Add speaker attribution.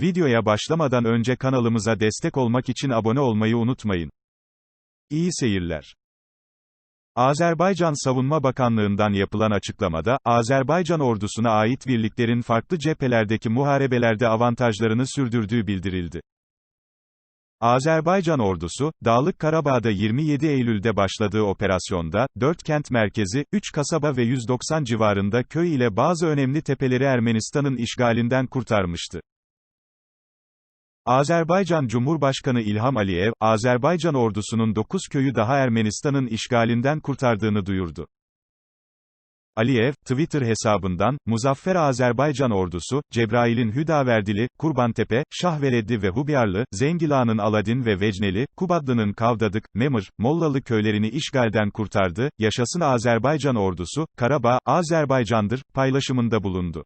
Speaker 1: Videoya başlamadan önce kanalımıza destek olmak için abone olmayı unutmayın. İyi seyirler. Azerbaycan Savunma Bakanlığı'ndan yapılan açıklamada, Azerbaycan ordusuna ait birliklerin farklı cephelerdeki muharebelerde avantajlarını sürdürdüğü bildirildi. Azerbaycan ordusu, Dağlık Karabağ'da 27 Eylül'de başladığı operasyonda, 4 kent merkezi, 3 kasaba ve 190 civarında köy ile bazı önemli tepeleri Ermenistan'ın işgalinden kurtarmıştı. Azerbaycan Cumhurbaşkanı İlham Aliyev, Azerbaycan ordusunun 9 köyü daha Ermenistan'ın işgalinden kurtardığını duyurdu. Aliyev, Twitter hesabından, Muzaffer Azerbaycan ordusu, Cebrail'in Hüdaverdili, Kurbantepe, Şahvereddi ve Hubyarlı, Zengila'nın Aladin ve Vecneli, Kubadlı'nın Kavdadık, Memır, Mollalı köylerini işgalden kurtardı, yaşasın Azerbaycan ordusu, Karabağ, Azerbaycan'dır, paylaşımında bulundu.